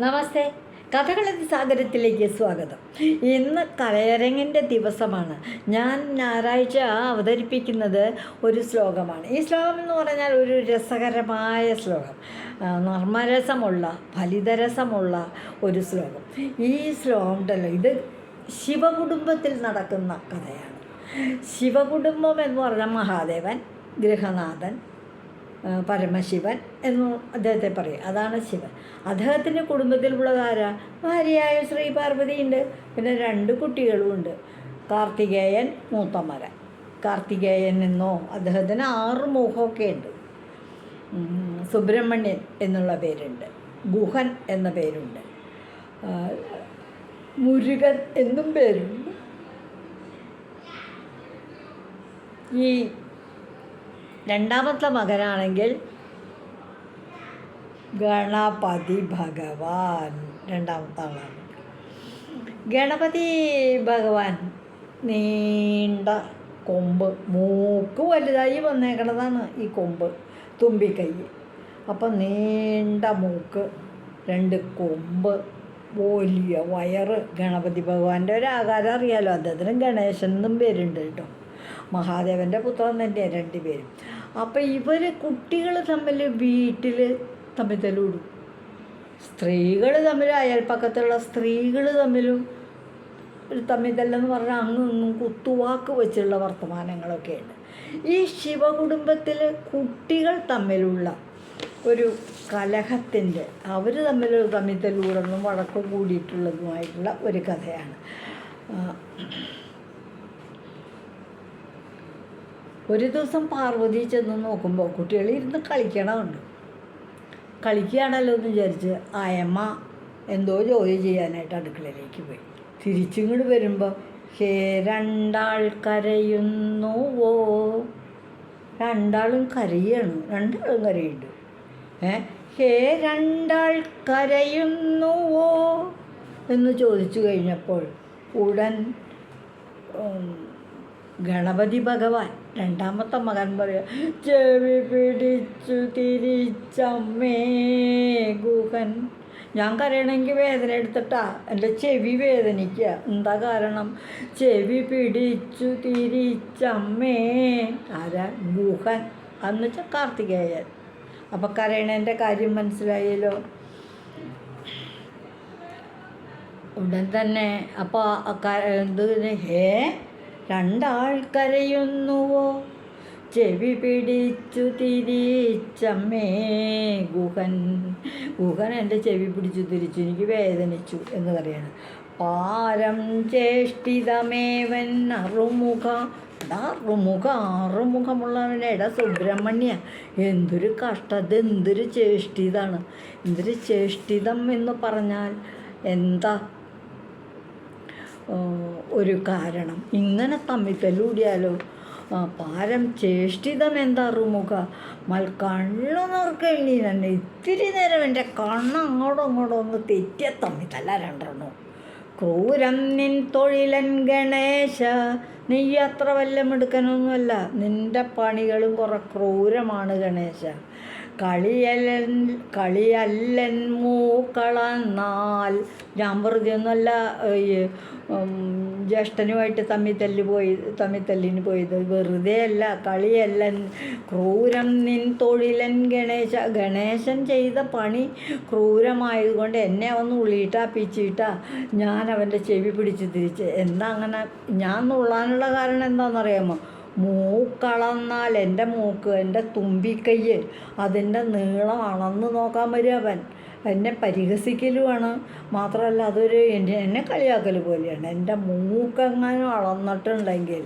നമസ്തേ. കഥകളതി സാഗരത്തിലേക്ക് സ്വാഗതം. ഇന്ന് കലയരങ്ങിന്റെ ദിവസമാണ്. ഞാൻ ഞായറാഴ്ച അവതരിപ്പിക്കുന്നത് ഒരു ശ്ലോകമാണ്. ഈ ശ്ലോകം എന്ന് പറഞ്ഞാൽ ഒരു രസകരമായ ശ്ലോകം. നർമ്മരസമുള്ള ഫലിതരസമുള്ള ഒരു ശ്ലോകം. ഈ ശ്ലോകം ഉണ്ടല്ലോ ഇത് ശിവകുടുംബത്തിൽ നടക്കുന്ന കഥയാണ്. ശിവകുടുംബം എന്ന് പറഞ്ഞാൽ മഹാദേവൻ ഗൃഹനാഥൻ പരമശിവൻ എന്നു അദ്ദേഹത്തെ പറയും. അതാണ് ശിവൻ. അദ്ദേഹത്തിന്റെ കുടുംബത്തിലുള്ളതാരാ? ഭാര്യയായ ശ്രീ പാർവതി ഉണ്ട്. പിന്നെ രണ്ട് കുട്ടികളുമുണ്ട് കാർത്തികേയൻ മൂത്തമരൻ കാർത്തികേയൻ എന്നോ അദ്ദേഹത്തിന് ആറ് മുഖമൊക്കെ ഉണ്ട്. സുബ്രഹ്മണ്യൻ എന്നുള്ള പേരുണ്ട്. ഗുഹൻ എന്ന പേരുണ്ട്. മുരുകൻ എന്നും പേരുണ്ട്. ഈ രണ്ടാമത്തെ മകനാണെങ്കിൽ ഗണപതി ഭഗവാൻ രണ്ടാമത്തെ ആളാണ്. ഗണപതി ഭഗവാൻ നീണ്ട കൊമ്പ് മൂക്ക് വലുതായി വന്നേക്കണതാണ് ഈ കൊമ്പ് തുമ്പിക്കൈ. അപ്പം നീണ്ട മൂക്ക് രണ്ട് കൊമ്പ് വലിയ വയറ്. ഗണപതി ഭഗവാന്റെ ഒരു ആകാരം അറിയാലോ അദ്ദേഹത്തിന് ഗണേശൻ എന്നും പേരുണ്ട് കേട്ടോ. മഹാദേവന്റെ പുത്രൻ തന്നെയാണ് രണ്ടുപേരും. അപ്പം ഇവർ കുട്ടികൾ തമ്മിൽ വീട്ടിൽ തമ്മിൽ തല്ലൂടും സ്ത്രീകൾ തമ്മിൽ അയൽപ്പക്കത്തുള്ള സ്ത്രീകൾ തമ്മിലും ഒരു തമ്മിതല്ലെന്ന് പറഞ്ഞാൽ അങ്ങും ഇങ്ങും കുത്തുവാക്ക് വെച്ചുള്ള വർത്തമാനങ്ങളൊക്കെയുണ്ട്. ഈ ശിവകുടുംബത്തിൽ കുട്ടികൾ തമ്മിലുള്ള ഒരു കലഹത്തിന്റെ അവർ തമ്മിൽ തമ്മിത്തലൂടെന്നും വഴക്ക് കൂടിയിട്ടുള്ളതുമായിട്ടുള്ള ഒരു കഥയാണ് ആ, ഒരു ദിവസം പാർവതി ചെന്ന് നോക്കുമ്പോൾ കുട്ടികൾ ഇരുന്ന് കളിക്കണമുണ്ട്. കളിക്കുകയാണല്ലോ എന്ന് വിചാരിച്ച് ആയമ്മ എന്തോ ജോലി ചെയ്യാനായിട്ട് അടുക്കളയിലേക്ക് പോയി. തിരിച്ചിങ്ങോട്ട് വരുമ്പോൾ ഹേ രണ്ടാൾ കരയുന്നുവോ രണ്ടാളും കരയാണ്. രണ്ടാളും കരയുണ്ട്. ഏ ഹേ രണ്ടാൾ കരയുന്നുവോ എന്ന് ചോദിച്ചു കഴിഞ്ഞപ്പോൾ ഉടൻ ഗണപതി ഭഗവാൻ. രണ്ടാമത്തെ മകൻ പറയാ ചെവി പിടിച്ചു തിരിച്ചമ്മേ ഗുഹൻ. ഞാൻ കരയണമെങ്കിൽ വേദന എടുത്തിട്ടാ എന്റെ ചെവി വേദനിക്കുക. എന്താ കാരണം? ചെവി പിടിച്ചു തിരിച്ചമ്മേ. ആരാ? ഗുഹൻ. അന്ന് വെച്ചാൽ കാർത്തികേയൻ. അപ്പം കരയണേന്റെ കാര്യം മനസ്സിലായല്ലോ. ഉടൻ തന്നെ അപ്പോൾ എന്ത് ഹേ? രണ്ടാൾ കരയുന്നുവോ? ചെവി പിടിച്ചു തിരിച്ചമ്മേ ഗുഹൻ. ഗുഹൻ എന്റെ ചെവി പിടിച്ചു തിരിച്ചു എനിക്ക് വേദനിച്ചു എന്ന് പറയാണ്. പാരം ചേഷ്ടിതമേവൻ അറുമുഖ. അറുമുഖ ആറുമുഖമുള്ളവനെ. എടാ സുബ്രഹ്മണ്യ എന്തൊരു കഷ്ടത എന്തൊരു ചേഷ്ടിതാണ്. എന്തൊരു ചേഷ്ടിതം എന്ന് പറഞ്ഞാൽ എന്താ ഒരു കാരണം. ഇങ്ങനെ തമ്മിൽ തല്ലൂടിയാലോ പാരം ചേഷ്ടിതം എന്താ റുമുഖ മൽ കണ്ണു നോർക്കഴിഞ്ഞി തന്നെ ഇത്തിരി നേരം എന്റെ കണ്ണ് അങ്ങോട്ടും അങ്ങോട്ടും ഒന്ന് തെറ്റിയ തമ്മിൽ തല്ല രണ്ടെണ്ണോ. ക്രൂരം നിൻ തൊഴിലൻ ഗണേശ നീ അത്ര വല്ലം എടുക്കാനൊന്നുമല്ല നിന്റെ പണികളും കുറെ ക്രൂരമാണ് ഗണേശ. കളിയല്ലൻ കളിയല്ലൻ മൂക്കളന്നാൽ ഞാൻ വെറുതെ ഒന്നുമല്ല ജ്യേഷ്ഠനുമായിട്ട് തമ്മിത്തല്ല് പോയി തമ്മിത്തല്ലിന് പോയത്. വെറുതെ അല്ല കളിയല്ലൻ ക്രൂരം നിൻ തൊഴിലൻ ഗണേശ ഗണേശൻ ചെയ്ത പണി ക്രൂരമായതുകൊണ്ട് എന്നെ ഒന്ന് ഉള്ളിയിട്ടാ പിച്ചിട്ടാ ഞാൻ അവന്റെ ചെവി പിടിച്ച് തിരിച്ച്. എന്താ അങ്ങനെ? ഞാൻ നുള്ളാനുള്ള കാരണം എന്താണെന്നറിയാമോ? മൂക്കളന്നാൽ എന്റെ മൂക്ക് എന്റെ തുമ്പിക്കയ്യ് അതിന്റെ നീളം അളന്ന് നോക്കാൻ വരും അവൻ എന്നെ പരിഹസിക്കലുമാണ് മാത്രമല്ല അതൊരു എന്റെ എന്നെ കളിയാക്കൽ പോലെയാണ്. എന്റെ മൂക്കെങ്ങാനും അളന്നിട്ടുണ്ടെങ്കിൽ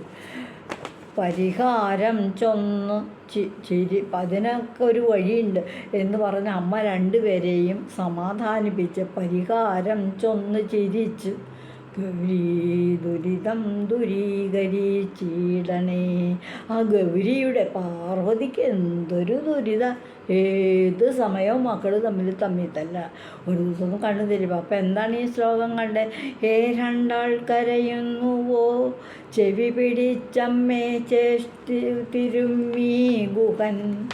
പരിഹാരം ചൊന്ന് ചിരി അതിനൊക്കെ ഒരു വഴിയുണ്ട് എന്ന് പറഞ്ഞ് അമ്മ രണ്ടുപേരെയും സമാധാനിപ്പിച്ച് പരിഹാരം ചൊന്ന് ചിരിച്ച് ഗൗരി ദുരിതം ദുരീകരിച്ചിടണേ. ആ ഗൗരിയുടെ പാർവതിക്ക് എന്തൊരു ദുരിത? ഏത് സമയവും മക്കൾ തമ്മിൽ തമ്മിൽ തല്ല ഒരു ദിവസം കണ്ണു തരും അപ്പം എന്താണ് ഈ ശ്ലോകം കണ്ടേ? ഏ രണ്ടാൾ കരയുന്നുവോ? ചെവി പിടിച്ചമ്മേ ചേഷ്ടി തിരുമ്മീ ഗുഹൻ.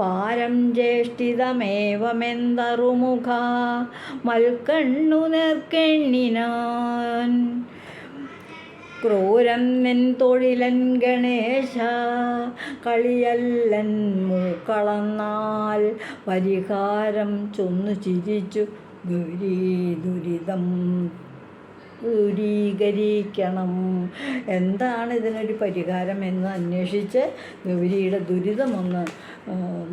പാരം ജ്യേഷ്ഠിതമേവമെന്തറുമുഖ മൽക്കണ്ണു നേർക്കെണ്ണിനാൻ. ക്രൂരൻ നിൻ തൊഴിലൻ ഗണേശ കളിയല്ലൻ മൂക്കളന്നാൽ. പരിഹാരം ചൊന്നു ചിരിച്ചു ഗുരി ദുരിതം ദൂരീകരിക്കണം എന്താണ് ഇതിനൊരു പരിഹാരം എന്ന് അന്വേഷിച്ച് ഗൗരിയുടെ ദുരിതമൊന്ന്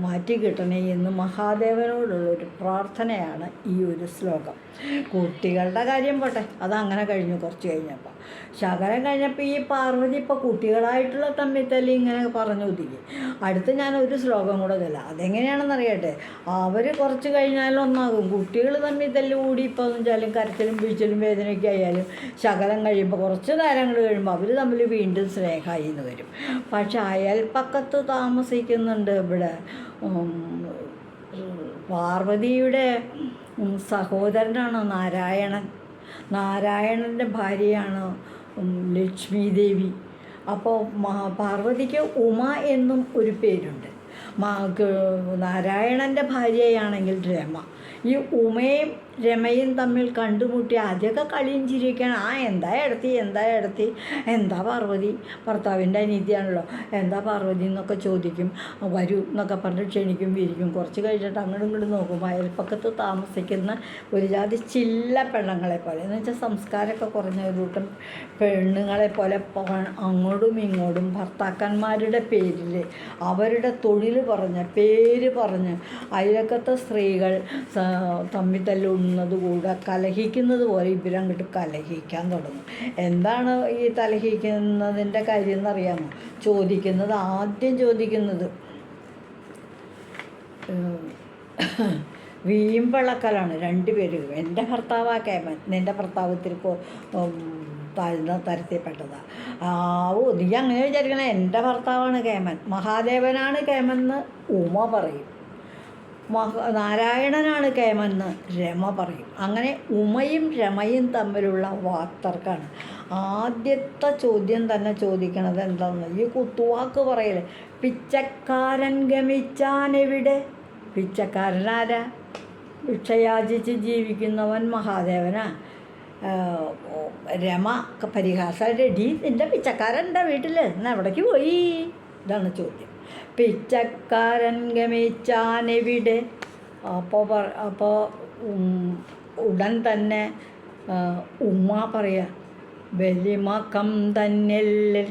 മാറ്റിക്കിട്ടണേ എന്ന് മഹാദേവനോടുള്ളൊരു പ്രാർത്ഥനയാണ് ഈ ഒരു ശ്ലോകം. കുട്ടികളുടെ കാര്യം പോട്ടെ. അതങ്ങനെ കഴിഞ്ഞു കുറച്ച് കഴിഞ്ഞപ്പോൾ ശകലം കഴിഞ്ഞപ്പോൾ ഈ പാർവതി ഇപ്പോൾ കുട്ടികളായിട്ടുള്ള തമ്മിൽ തല്ലി ഇങ്ങനെ പറഞ്ഞു ഒതുക്കി അടുത്ത് ഞാൻ ഒരു ശ്ലോകം കൂടെ തല്ല അതെങ്ങനെയാണെന്ന് അറിയട്ടെ? അവർ കുറച്ച് കഴിഞ്ഞാലും ഒന്നാകും. കുട്ടികൾ തമ്മിൽ തല്ലി കൂടി ഇപ്പോൾ വെച്ചാലും കരച്ചിലും പിഴിച്ചിലും വേദനയൊക്കെ ആയാലും ശകലം കഴിയുമ്പോൾ കുറച്ച് നേരങ്ങൾ കഴിയുമ്പോൾ അവർ തമ്മിൽ വീണ്ടും സ്നേഹമായി എന്ന് വരും. പക്ഷെ അയൽപ്പക്കത്ത് താമസിക്കുന്നുണ്ട് ഇവിടെ. പാർവതിയുടെ സഹോദരനാണ് നാരായണൻ. നാരായണന്റെ ഭാര്യയാണ് ലക്ഷ്മി ദേവി അപ്പോൾ പാർവതിക്ക് ഉമ എന്നും ഒരു പേരുണ്ട്. നാരായണന്റെ ഭാര്യയാണെങ്കിൽ രമ. ഈ ഉമയും രമയും തമ്മിൽ കണ്ടുമുട്ടി ആദ്യമൊക്കെ കളിയും ചിരിയൊക്കെയാണ്. ആ എന്താ എടുത്തി എന്താ എടുത്തി എന്താ പാർവതി? ഭർത്താവിന്റെ അനീതിയാണല്ലോ എന്താ പാർവതി എന്നൊക്കെ ചോദിക്കും. വരൂ എന്നൊക്കെ പറഞ്ഞ് ക്ഷണിക്കും വിരിക്കും. കുറച്ച് കഴിഞ്ഞിട്ട് അങ്ങോട്ടും ഇങ്ങോട്ടും നോക്കും. അയൽപ്പക്കത്ത് താമസിക്കുന്ന ഒരു ജാതി ചില്ല പെണ്ണുങ്ങളെ പോലെ. എന്ന് വെച്ചാൽ സംസ്കാരമൊക്കെ കുറഞ്ഞ ഒരു കൂട്ടം പെണ്ണുങ്ങളെ പോലെ അങ്ങോട്ടും ഇങ്ങോട്ടും ഭർത്താക്കന്മാരുടെ പേരിൽ അവരുടെ തൊഴിൽ പറഞ്ഞ് പേര് പറഞ്ഞ് അയൽക്കത്തെ സ്ത്രീകൾ തമ്മിൽ തല്ലുന്നത് കൂടെ കലഹിക്കുന്നത് പോലെ ഇവരങ്ങോട്ട് കലഹിക്കാൻ തുടങ്ങും. എന്താണ് ഈ കലഹിക്കുന്നതിന്റെ കാര്യം എന്നറിയാമോ? ചോദിക്കുന്നത് ആദ്യം ചോദിക്കുന്നത് വീമ്പിളക്കലാണ് രണ്ടുപേരും എന്റെ ഭർത്താവാ കേമൻ നിന്റെ ഭർത്താവ് ഇത്തിരി താഴ്ന്ന തരത്തിൽപ്പെട്ടതാണ് ആ ഓ നീ അങ്ങനെ വിചാരിക്കണേ എന്റെ ഭർത്താവാണ് കേമൻ. മഹാദേവനാണ് കേമൻ എന്ന് ഉമ പറയും. മഹ നാരായണനാണ് കേമെന്ന് രമ പറയും. അങ്ങനെ ഉമയും രമയും തമ്മിലുള്ള വാക്തർക്കാണ്. ആദ്യത്തെ ചോദ്യം തന്നെ ചോദിക്കണത് എന്താണെന്ന് ഈ കുത്തുവാക്ക് പറയൽ പിച്ചക്കാരൻ ഗമിച്ചാൻ എവിടെ പിച്ചക്കാരനാരാ? ഭിക്ഷയാചിച്ച് ജീവിക്കുന്നവൻ മഹാദേവനാ. രമ പരിഹാസ പരിഹാസമായിട്ട് ഡി നിന്റെ പിച്ചക്കാരന്റെ വീട്ടിൽ എന്നാ എവിടേക്ക് പോയി? ഇതാണ് ചോദ്യം. പിച്ചക്കാരൻ ഗമിച്ചാനെവിടെ അപ്പോൾ പറ അപ്പോൾ ഉടൻ തന്നെ ഉമ്മ പറയുക ബലിമകം തന്നെല്ലിൽ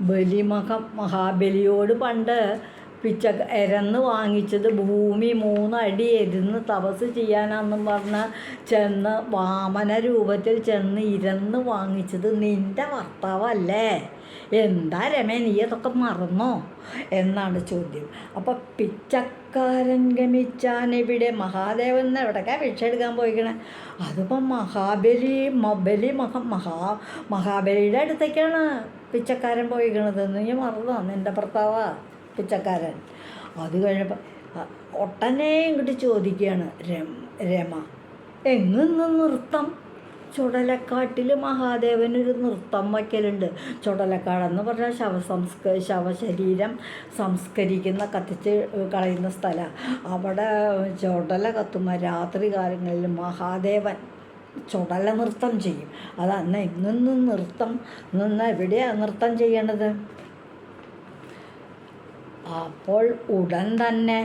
ബലിമകം മഹാബലിയോട് പണ്ട് പിച്ച എരന്ന് വാങ്ങിച്ചത് ഭൂമി മൂന്നടി എരുന്ന് തപസ് ചെയ്യാനാന്നും പറഞ്ഞ് ചെന്ന് വാമന രൂപത്തിൽ ചെന്ന് ഇരന്ന് വാങ്ങിച്ചത് നിന്റെ ഭർത്താവല്ലേ? എന്താ രമേ നീ അതൊക്കെ മറന്നോ? എന്നാണ് ചോദ്യം. അപ്പോൾ പിച്ചക്കാരൻ ഗമിച്ചാൻ ഇവിടെ മഹാദേവൻ എവിടേക്കാ ഭിക്ഷ എടുക്കാൻ പോയിക്കണേ? അതിപ്പം മഹാബലി മബലി മഹ മഹാ മഹാബലിയുടെ അടുത്തേക്കാണ് പിച്ചക്കാരൻ പോയിക്കണത്. നീ മറന്നോ നിന്റെ ഭർത്താവാ? പിച്ചക്കാരൻ അത് കഴിഞ്ഞപ്പോൾ ഒട്ടനെ ഇങ്ങോട്ട് ചോദിക്കുകയാണ് രമ എങ്ങുന്ന് നൃത്തം? ചുടലക്കാട്ടിൽ മഹാദേവനൊരു നൃത്തം വയ്ക്കലുണ്ട്. ചുടലക്കാടെന്ന് പറഞ്ഞാൽ ശവസംസ്ക ശവശരീരം സംസ്കരിക്കുന്ന കത്തിച്ച് കളയുന്ന സ്ഥലമാണ് അവിടെ ചുടല കത്തുമ്പോൾ രാത്രി കാലങ്ങളിൽ മഹാദേവൻ ചുടല നൃത്തം ചെയ്യും. അതന്ന് ഇന്നും നൃത്തം നിന്ന് എവിടെയാണ് നൃത്തം ചെയ്യണത്? അപ്പോൾ ഉടൻ തന്നെ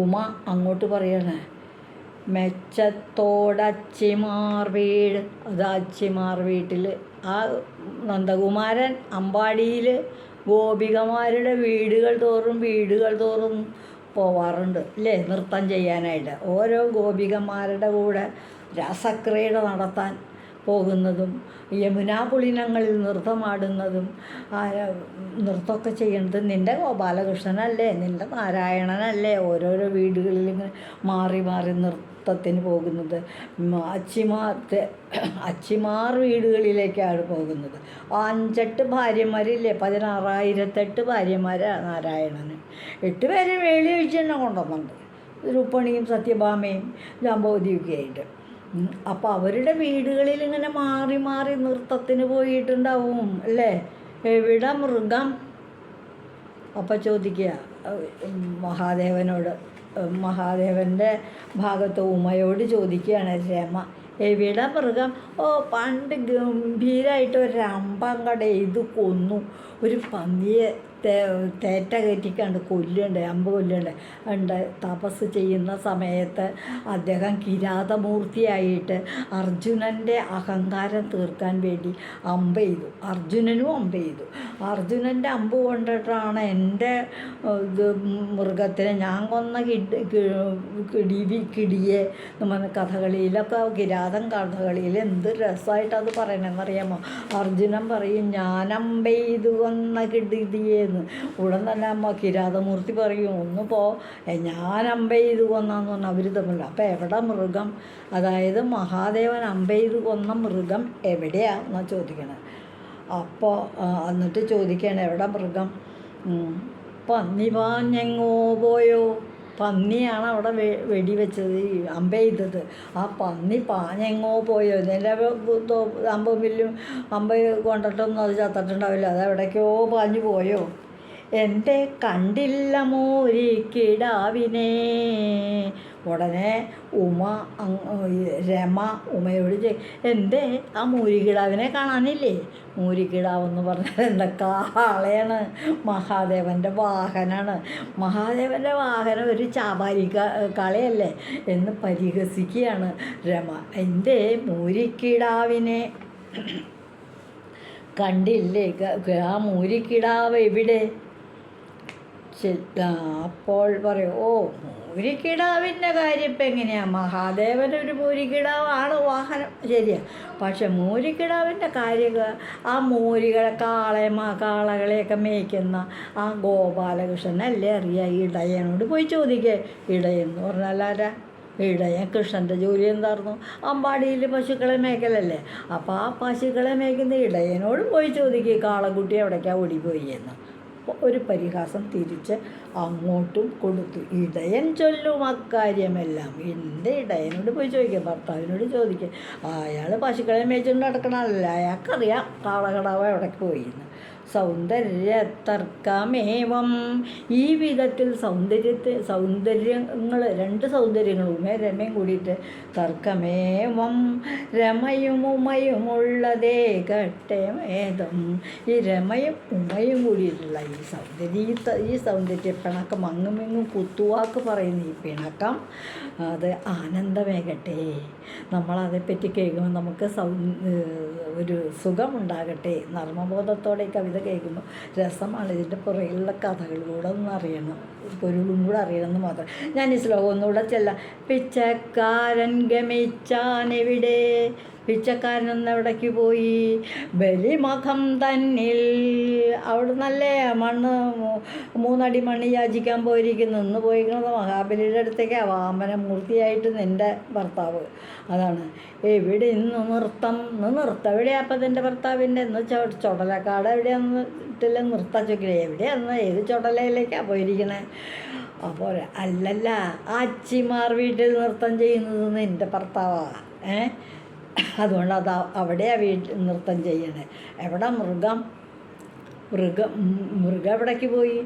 ഉമ അങ്ങോട്ട് പറയണേ മെച്ചത്തോടച്ചിമാർ വീട്. അത് അച്ചിമാർ വീട്ടിൽ ആ നന്ദകുമാരൻ അമ്പാടിയിൽ ഗോപികമാരുടെ വീടുകൾ തോറും വീടുകൾ തോറും പോവാറുണ്ട് അല്ലേ? നൃത്തം ചെയ്യാനായിട്ട്. ഓരോ ഗോപികമാരുടെ കൂടെ രാസക്രീഡ നടത്താൻ പോകുന്നതും യമുനാപുളിനങ്ങളിൽ നൃത്തമാടുന്നതും ആ, നൃത്തമൊക്കെ ചെയ്യുന്നത് നിന്റെ ഗോപാലകൃഷ്ണനല്ലേ നിന്റെ നാരായണനല്ലേ ഓരോരോ വീടുകളിൽ ഇങ്ങനെ മാറി മാറി നൃത്തത്തിന് പോകുന്നത്. അച്ചിമാർ അച്ചിമാർ വീടുകളിലേക്കാണ് പോകുന്നത്. അഞ്ചെട്ട് ഭാര്യമാരില്ലേ പതിനാറായിരത്തെട്ട് ഭാര്യമാരാണ് നാരായണന്. എട്ട് പേരെ വേളി ഒഴിച്ച് തന്നെ കൊണ്ടുവന്നുണ്ട് രൂപണിയും സത്യഭാമയും ജാമ്പവതിയൊക്കെ ആയിട്ട് അപ്പോൾ അവരുടെ വീടുകളിൽ ഇങ്ങനെ മാറി മാറി നൃത്തത്തിന് പോയിട്ടുണ്ടാവും അല്ലേ? എവിടെ മൃഗം? അപ്പം ചോദിക്കുക മഹാദേവനോട് മഹാദേവന്റെ ഭാഗത്ത് ഉമയോട് ചോദിക്കുകയാണ് രമ എവിടെ മൃഗം? ഓ പണ്ട് ഗംഭീരമായിട്ട് ഒരു കട ഇത് കൊന്നു ഒരു പന്നിയെ തേറ്റ കയറ്റിക്കാണ്ട് കൊല്ലുണ്ട് അമ്പ് കൊല്ലുണ്ട്. ഉണ്ട് തപസ് ചെയ്യുന്ന സമയത്ത് അദ്ദേഹം കിരാതമൂർത്തിയായിട്ട് അർജുനന്റെ അഹങ്കാരം തീർക്കാൻ വേണ്ടി അമ്പ ചെയ്തു. അർജുനനും അമ്പ ചെയ്തു. അർജുനന്റെ അമ്പ് കൊണ്ടിട്ടാണ് എന്റെ ഇത് മൃഗത്തിനെ ഞാൻ കൊന്ന കിഡ് കിടി കിടിയെ നമ്മൾ കഥകളിയിലൊക്കെ കിരാതം കഥകളിയിൽ എന്ത് രസമായിട്ടത് പറയണമെന്നറിയാമോ അർജുനൻ പറയും ഞാൻ അമ്പെയ്തു കൊന്ന കിടിതിയെന്ന് ഉടൻ തന്നെ അമ്മ കിരാതമൂർത്തി പറയും ഒന്ന് പോ. ഞാൻ അമ്പ ചെയ്ത് കൊന്നാന്ന് പറഞ്ഞാൽ അവർ തമ്മിൽ അപ്പോൾ എവിടെ മൃഗം? അതായത് മഹാദേവൻ അമ്പ ചെയ്ത് കൊന്ന മൃഗം എവിടെയാ? എന്നാ ചോദിക്കണത് അപ്പോൾ എന്നിട്ട് ചോദിക്കുകയാണ് എവിടെ മൃഗം? ഉം. പന്നി പാഞ്ഞെങ്ങോ പോയോ? പന്നിയാണ് അവിടെ വെ വെടിവെച്ചത് ഈ അമ്പ ചെയ്തത്. ആ പന്നി പാഞ്ഞെങ്ങോ പോയോ? ഇതിന്റെ അമ്പും വില്ലും അമ്പ കൊണ്ടിട്ടൊന്നും അത് ചത്തിട്ടുണ്ടാവില്ല. അത് എവിടേക്കോ പാഞ്ഞു പോയോ? എന്റെ കണ്ടില്ല മോരിക്കിടാവിനെ ഉടനെ ഉമ രമ ഉമയോട് ചെയ് എന്തേ ആ മൂരിക്കിടാവിനെ കാണാനില്ലേ? മൂരിക്കിടാവെന്ന് പറഞ്ഞാൽ എന്താ കാളയാണ് മഹാദേവന്റെ വാഹനമാണ് മഹാദേവന്റെ വാഹനം ഒരു ചാപാരി കളയല്ലേ എന്ന് പരിഹസിക്കുകയാണ് രമ. എന്റെ മൂരിക്കിടാവിനെ കണ്ടില്ലേ? ആ മൂരിക്കിടാവ് എവിടെ? അപ്പോൾ പറയും ഓ മൂരിക്കിടാവിന്റെ കാര്യം ഇപ്പം എങ്ങനെയാണ് മഹാദേവൻ ഒരു മൂരിക്കിടാവാണ് വാഹനം. ശരിയാ. പക്ഷെ മൂരിക്കിടാവിന്റെ കാര്യം ആ മൂരികളെ കാളെ കാളകളെയൊക്കെ മേയ്ക്കുന്ന ആ ഗോപാലകൃഷ്ണനല്ലേ അറിയാം? ഇടയനോട് പോയി ചോദിക്കേ. ഇടയൻ എന്ന് പറഞ്ഞാൽ ആരാ? ഇടയൻ കൃഷ്ണന്റെ ജോലി എന്തായിരുന്നു അമ്പാടിയിൽ പശുക്കളെ മേക്കലല്ലേ അപ്പോൾ ആ പശുക്കളെ മേയ്ക്കുന്ന ഇടയനോട് പോയി ചോദിക്കുക കാളക്കുട്ടി എവിടേക്കാണ് ഓടിപ്പോയി എന്ന്? ഒരു പരിഹാസം തിരിച്ച് അങ്ങോട്ടും കൊടുത്തു. ഇടയൻ ചൊല്ലും അക്കാര്യമെല്ലാം. എന്റെ ഇടയനോട് പോയി ചോദിക്കാം ഭർത്താവിനോട് ചോദിക്കുക അയാൾ പശുക്കളെ മേച്ചുകൊണ്ട് നടക്കണമല്ല അയാൾക്കറിയാം കാളകടാവ് എവിടേക്ക് പോയി സൗന്ദര്യ സൗന്ദര്യത്തർക്കമേവം ഈ വിധത്തിൽ സൗന്ദര്യത്തെ സൗന്ദര്യങ്ങൾ രണ്ട് സൗന്ദര്യങ്ങൾ ഉമേ രമയും കൂടിയിട്ട്. തർക്കമേവം. രമയും ഉമയുമുള്ളതേ ഘട്ടമേതം. ഈ രമയും ഉമയും കൂടിയിട്ടുള്ള ഈ സൗന്ദര്യ ഈ സൗന്ദര്യ പിണക്കം അങ്ങും ഇങ്ങും കുത്തുവാക്ക് പറയുന്ന ഈ പിണക്കം അത് ആനന്ദമേകട്ടെ. നമ്മളതേപ്പറ്റി കേൾക്കുമ്പോൾ നമുക്ക് സൗ ഒരു സുഖമുണ്ടാകട്ടെ. നർമ്മബോധത്തോടെ കവിത കേൾക്കുമ്പോൾ രസമാണ്. ഇതിന്റെ പുറകിലുള്ള കഥകളിലൂടെ ഒന്ന് അറിയണം പൊരുളും കൂടെ അറിയണമെന്ന് മാത്രം. ഞാൻ ഈ ശ്ലോകം ഒന്നുകൂടെ ചെല്ലാം. പിച്ചക്കാരൻ ഗമിച്ചാനെവിടെ പിച്ചക്കാരനൊന്ന് എവിടേക്ക് പോയി? ബലിമഖം തന്നിൽ. അവിടെ നല്ല മണ്ണ് മൂന്നടി മണ്ണ് യാചിക്കാൻ പോയിരിക്കുന്നു. ഇന്ന് പോയിരിക്കുന്നത് മഹാബലിയുടെ അടുത്തേക്കാണ് വാമനമൂർത്തിയായിട്ട് നിന്റെ ഭർത്താവ്. അതാണ്. എവിടെ ഇന്ന് നൃത്തം? ഇന്ന് നൃത്തം എവിടെയാ അപ്പം നിന്റെ ഭർത്താവിന്റെ? ഇന്ന് ചുടലക്കാട് എവിടെയാന്ന് ഇട്ടില്ല നൃത്തം ചോദിക്കില്ല എവിടെയാന്ന് ഏത് ചുടലയിലേക്കാണ് പോയിരിക്കണേ? അപ്പോൾ അല്ലല്ല അച്ചിമാർ വീട്ടിൽ നൃത്തം ചെയ്യുന്നത് നിന്റെ ഭർത്താവാണ് ഏ? അതുകൊണ്ട് അത് അവിടെയാണ് വീട്ടിൽ നൃത്തം ചെയ്യണേ. എവിടെ മൃഗം? മൃഗം മൃഗം എവിടേക്ക് പോയി?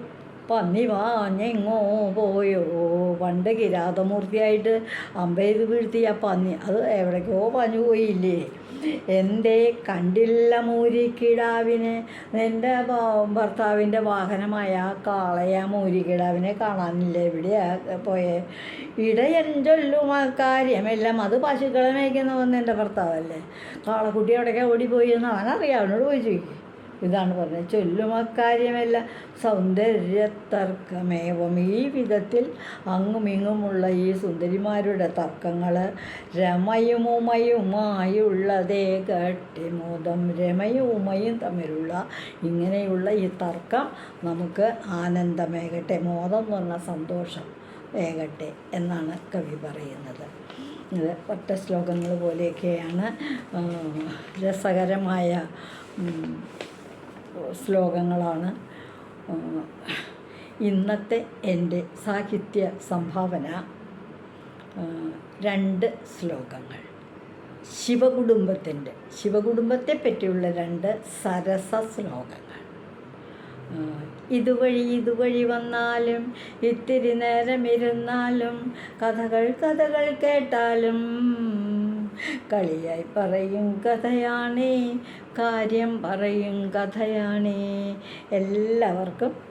പന്നി വാഞ്ഞെങ്ങോ പോയോ? പണ്ട് കിരാതമൂർത്തിയായിട്ട് അമ്പെയ്ത് വീഴ്ത്തിയ പന്നി. അത് എവിടേക്കോ പഞ്ഞു പോയില്ലേ? എന്തേ കണ്ടില്ല മൂരിക്കിടാവിനെ എന്റെ ഭർത്താവിന്റെ വാഹനമായ ആ കാളയ മൂരിക്കിടാവിനെ കാണാനില്ല. എവിടെയാ പോയേ? ഇടയൻ ചൊല്ലും കാര്യമെല്ലാം അത് പശുക്കളെ മേയ്ക്കുന്നവൻ എന്റെ ഭർത്താവല്ലേ? കാളക്കുട്ടി എവിടെയൊക്കെ ഓടിപ്പോയി എന്ന് അവനറിയാം. അവനോട് പോയി ചോദിക്കും. ഇതാണ് പറഞ്ഞത്. ചൊല്ലുമക്കാര്യമല്ല സൗന്ദര്യത്തർക്കമേവം ഈ വിധത്തിൽ അങ്ങുമിങ്ങുമുള്ള ഈ സുന്ദരിമാരുടെ തർക്കങ്ങൾ രമയുമുമയുമായുള്ളതേ കട്ടിമോദം. രമയും ഉമയും തമ്മിലുള്ള ഇങ്ങനെയുള്ള ഈ തർക്കം നമുക്ക് ആനന്ദമേകട്ടെ മോദം എന്ന് സന്തോഷം ഏകട്ടെ എന്നാണ് കവി പറയുന്നത്. ഇത് ഒറ്റ ശ്ലോകങ്ങൾ പോലെയൊക്കെയാണ് രസകരമായ ശ്ലോകങ്ങളാണ്. ഇന്നത്തെ എന്റെ സാഹിത്യ സംഭാവന രണ്ട് ശ്ലോകങ്ങൾ. ശിവകുടുംബത്തിന്റെ ശിവകുടുംബത്തെ പറ്റിയുള്ള രണ്ട് സരസ ശ്ലോകങ്ങൾ. ഇതുവഴി ഇതുവഴി വന്നാലും ഇത്തിരി നേരമിരുന്നാലും കഥകൾ കഥകൾ കേട്ടാലും കളിയായി പറയും കഥയാണേ കാര്യം പറയും കഥയാണേ. എല്ലാവർക്കും